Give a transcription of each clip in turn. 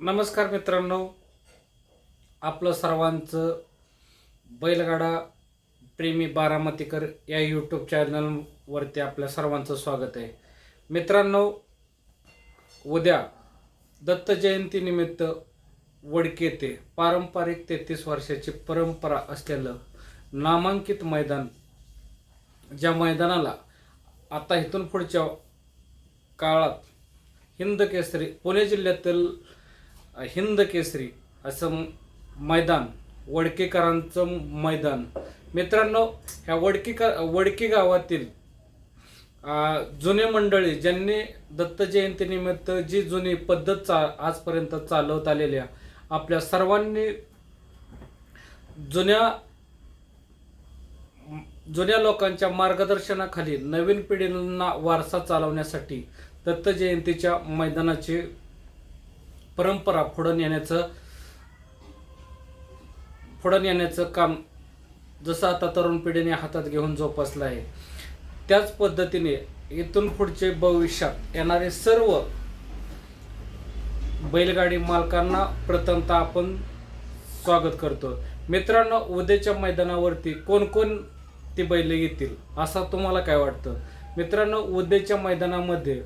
नमस्कार मित्रांनो. आपलं सर्वांचं बैलगाडा प्रेमी बारामतीकर या यूट्यूब चॅनलवरती आपल्या सर्वांचं स्वागत आहे. मित्रांनो उद्या दत्त जयंतीनिमित्त वडके येथे पारंपरिक तेहतीस वर्षाची परंपरा असलेलं नामांकित मैदान ज्या मैदानाला आता इथून पुढच्या काळात हिंद केसरी पुणे जिल्ह्यातील हिंद केसरी असं मैदान वडकेकरांचं मैदान. मित्रांनो ह्या वडकेकर वडकी गावातील जुने मंडळी ज्यांनी दत्त जयंतीनिमित्त जी जुनी पद्धत चा आजपर्यंत चालवत आलेल्या आपल्या सर्वांनी जुन्या जुन्या लोकांच्या मार्गदर्शनाखाली नवीन पिढींना वारसा चालवण्यासाठी दत्त जयंतीच्या मैदानाची परंपरा पुढं येण्याचं पुढं येण्याचं काम जसं आता तरुण पिढीने हातात घेऊन जोपासलं आहे. त्याच पद्धतीने इथून पुढचे भविष्यात येणारे सर्व बैलगाडी मालकांना प्रथमतः आपण स्वागत करतो. मित्रांनो उद्याच्या मैदानावरती कोण कोण ती बैल येतील असं तुम्हाला काय वाटतं? मित्रांनो उद्याच्या मैदानामध्ये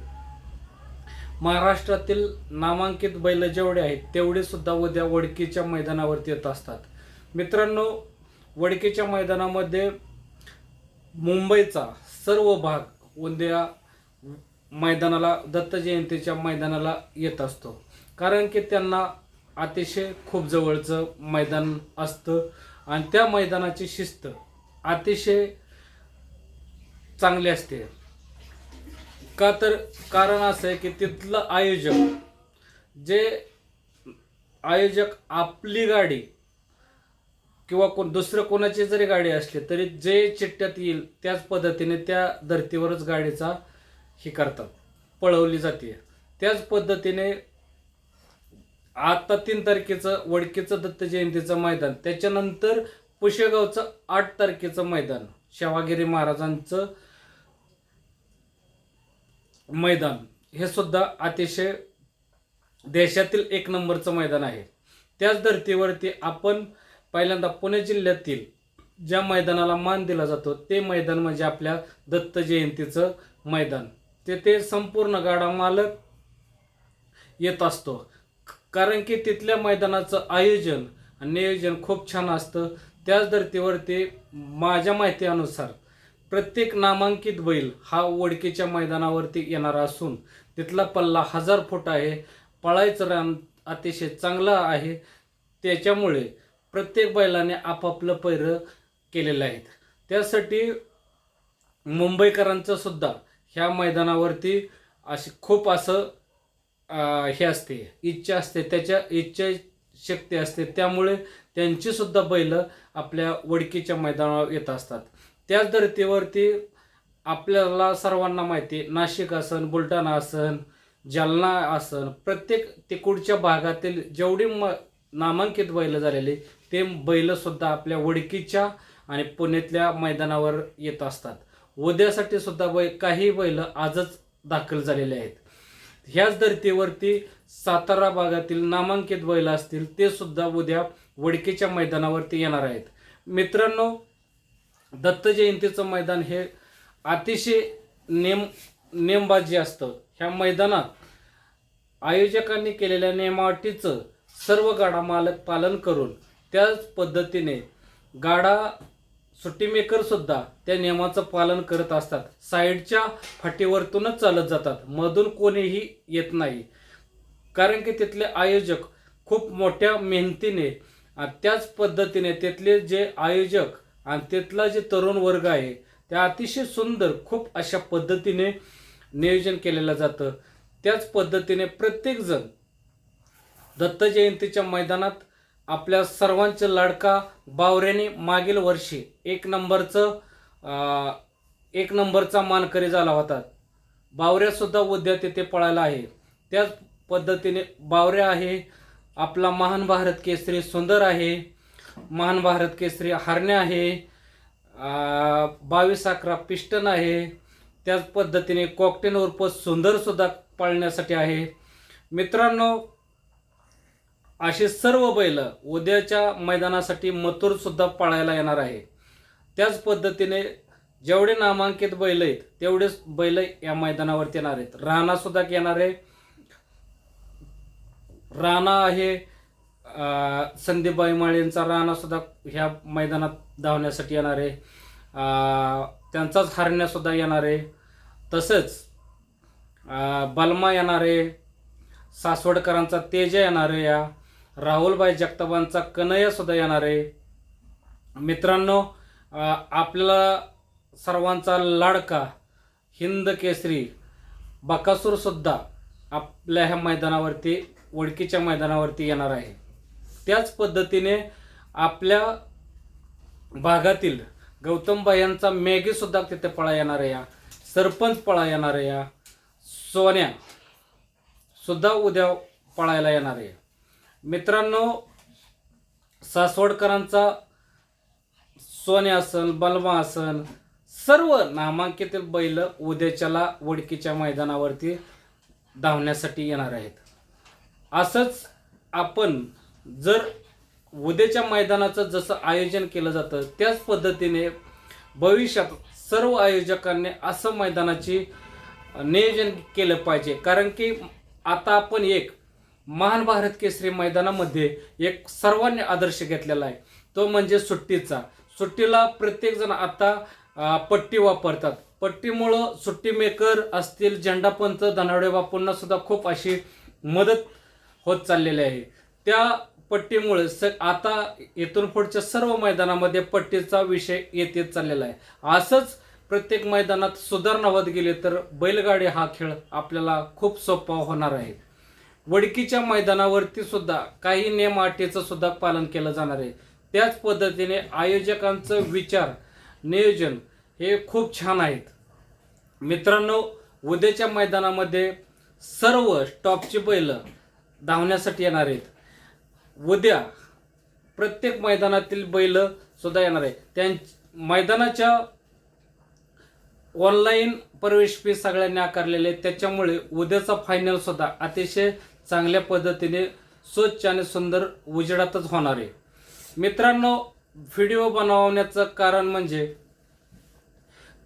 महाराष्ट्रातील नामांकित बैल जेवढे आहेत तेवढे सुद्धा उद्या वडकीच्या मैदानावरती येत असतात. मित्रांनो वडकीच्या मैदानामध्ये मुंबईचा सर्व भाग उद्या मैदानाला दत्त जयंतीच्या मैदानाला येत असतो. कारण की त्यांना अतिशय खूप जवळचं मैदान असतं आणि त्या मैदानाची शिस्त अतिशय चांगली असते. का तर कारण असं आहे की तिथलं आयोजक जे आयोजक आपली गाडी किंवा कोण दुसरं कोणाची जरी गाडी असली तरी जे चिठ्ठ्यात येईल त्याच पद्धतीने त्या धर्तीवरच गाडीचा हे करतात पळवली जाते. त्याच पद्धतीने आता तीन तारखेचं वडकीचं दत्त जयंतीचं मैदान त्याच्यानंतर पुशेगावचं आठ तारखेचं मैदान शेवागिरी महाराजांचं मैदान. हे सुद्धा अतिशय देशातील एक नंबरचं मैदान आहे. त्याच धर्तीवरती आपण पहिल्यांदा पुणे जिल्ह्यातील ज्या मैदानाला मान दिला जातो ते मैदान म्हणजे आपल्या दत्त जयंतीचं मैदान. तेथे संपूर्ण गाडा मालक येत असतो. कारण की तिथल्या मैदानाचं आयोजन आणि नियोजन खूप छान असतं. त्याच धर्तीवरती माझ्या माहितीनुसार प्रत्येक नामांकित बैल हा वडकीच्या मैदानावरती येणारा असून तिथला पल्ला हजार फूट आहे. पळायचं रान अतिशय चांगला आहे. त्याच्यामुळे प्रत्येक बैलाने आपापलं पैरं केलेलं आहेत. त्यासाठी मुंबईकरांचं सुद्धा ह्या मैदानावरती अशी खूप असं हे असते इच्छा असते. त्याच्या इच्छा शक्ती असते. त्यामुळे त्यांचीसुद्धा बैलं आपल्या वडकीच्या मैदानावर येत असतात. त्याच धर्तीवरती आपल्याला सर्वांना माहिती आहे, नाशिक असन बुलढाणा असन जालना असन प्रत्येक तिकडच्या भागातील जेवढी म नामांकित बैल झालेली ते बैलंसुद्धा आपल्या वडकीच्या आणि पुण्यातल्या मैदानावर येत असतात. उद्यासाठी सुद्धा बै काही बैल आजच दाखल झालेले आहेत. ह्याच धर्तीवरती सातारा भागातील नामांकित बैल असतील ते सुद्धा उद्या वडकीच्या मैदानावरती येणार आहेत. मित्रांनो दत्त जयंतीचं मैदान हे अतिशय नेम नेमबाजी असतं. ह्या मैदानात आयोजकांनी केलेल्या नियमाटीचं सर्व गाडा मालक पालन करून त्याच पद्धतीने गाडा सुट्टीमेकरसुद्धा त्या नियमाचं पालन करत असतात. साईडच्या फाटीवरतूनच चालत जातात. मधून कोणीही येत नाही. कारण की तिथले आयोजक खूप मोठ्या मेहनतीने त्याच पद्धतीने तिथले जे आयोजक आणि तिथला जे तरुण वर्ग आहे त्या अतिशय सुंदर खूप अशा पद्धतीने नियोजन केलेलं जातं. त्याच पद्धतीने प्रत्येकजण दत्त जयंतीच्या मैदानात आपल्या सर्वांचं लाडका बावऱ्याने मागील वर्षी एक नंबरचं एक नंबरचा मानकरी झाला होता. बावऱ्यासुद्धा उद्या तिथे पळायला आहे. त्याच पद्धतीने बावऱ्या आहे आपला महान भारत केसरी सुंदर आहे. महान भारत केसरी हरण्या आहे बावीस अकरा पिस्टन आहे. त्याच पद्धतीने कॉकटेन उर्फ सुंदर सुद्धा आहे. मित्रांनो अशी सर्व बैल उद्याच्या मैदानासाठी मथुरसुद्धा पाळायला येणार आहे. त्याच पद्धतीने जेवढे नामांकित बैल आहेत तेवढेच बैल या मैदानावरती येणार आहेत. राणा सुद्धा येणार आहे. राणा आहे संदीपबाई माळेंचा राणा सुद्धा ह्या मैदानात धावण्यासाठी येणार आहे. त्यांचाच हरण्यासुद्धा येणार आहे. तसंच बलमा येणार आहे. सासवडकरांचा तेजा येणार आहे या. राहुलबाई जगतापांचा कनया येणार आहे. मित्रांनो आपल्याला सर्वांचा लाडका हिंद केसरी बकासूरसुद्धा आपल्या ह्या मैदानावरती वडकीच्या मैदानावरती येणार आहे. त्याच पद्धतीने आपल्या भागातील गौतमबाई यांचा तिथे पळा येणार आहे या. सरपंच पळा येणार आहे या. सोन्या सुद्धा उद्या पळायला येणार आहे. मित्रांनो सासवडकरांचा सोन्या असन बलमा सर्व नामांकित बैल उद्याच्याला वडकीच्या मैदानावरती धावण्यासाठी येणार आहेत. असंच आपण जर उद्याच्या मैदानाचं जसं आयोजन केलं जातं त्याच पद्धतीने भविष्यात सर्व आयोजकांनी असं मैदानाची नियोजन केलं पाहिजे. कारण की आता आपण एक महान भारत केसरी मैदानामध्ये एक सर्वांनी आदर्श घेतलेला आहे. तो म्हणजे सुट्टीचा. सुट्टीला प्रत्येकजण आता पट्टी वापरतात. पट्टीमुळं सुट्टी मेकर असतील झेंडापंच धनावडे बापूंना सुद्धा खूप अशी मदत होत चाललेली आहे. त्या पट्टीमुळे स आता इथून पुढच्या सर्व मैदानामध्ये पट्टीचा विषय येत येत चाललेला आहे. असंच प्रत्येक मैदानात सुधारणा होत गेली तर बैलगाडी हा खेळ आपल्याला खूप सोपा होणार आहे. वडकीच्या मैदानावरती सुद्धा काही नियम अटीचं सुद्धा पालन केलं जाणार आहे. त्याच पद्धतीने आयोजकांचं विचार नियोजन हे खूप छान आहेत. मित्रांनो उद्याच्या मैदानामध्ये सर्व टॉपची बैल धावण्यासाठी येणार आहेत. उद्या प्रत्येक मैदानातील बैल सुद्धा येणार आहे. त्यां मैदानाच्या ऑनलाईन प्रवेश फी सगळ्यांनी आकारलेले आहे त्याच्यामुळे उद्याचा फायनल सुद्धा अतिशय चांगल्या पद्धतीने स्वच्छ आणि सुंदर उजेडातच होणार आहे. मित्रांनो व्हिडिओ बनवण्याचं कारण म्हणजे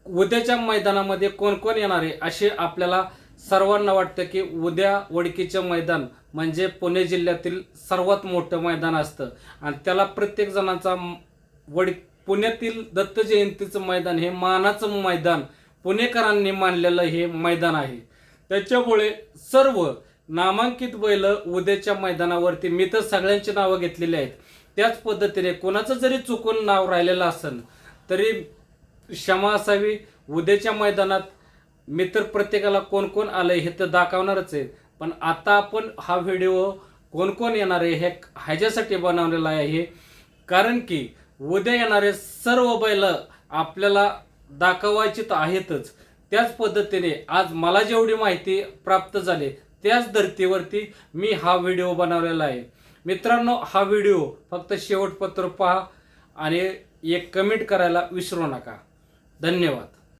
उद्याच्या मैदानामध्ये कोण कोण येणार आहे असे आपल्याला सर्वांना वाटतं की उद्या वडकीचं मैदान म्हणजे पुणे जिल्ह्यातील सर्वात मोठं मैदान असतं. आणि त्याला प्रत्येक जणांचा वडी वड पुण्यातील दत्त जयंतीचं मैदान हे मानाचं मैदान पुणेकरांनी मानलेलं हे मैदान आहे. त्याच्यामुळे सर्व नामांकित बैल उद्याच्या मैदानावरती मी तर सगळ्यांची नावं घेतलेली आहेत. त्याच पद्धतीने कोणाचं जरी चुकून नाव राहिलेलं असेल तरी क्षमा असावी. उद्याच्या मैदानात मित्र प्रत्येकाला कोण कोण आलं हे तर दाखवणारच आहे. पण आता आपण हा व्हिडिओ कोण कोण येणार आहे हे ह्याच्यासाठी बनवलेला आहे. हे कारण की उद्या येणारे सर्व बैल आपल्याला दाखवायची तर आहेतच. त्याच पद्धतीने आज मला जेवढी माहिती प्राप्त झाली त्याच धर्तीवरती मी हा व्हिडिओ बनवलेला आहे. मित्रांनो हा व्हिडिओ फक्त शेवटपत्र पहा आणि एक कमेंट करायला विसरू नका. धन्यवाद.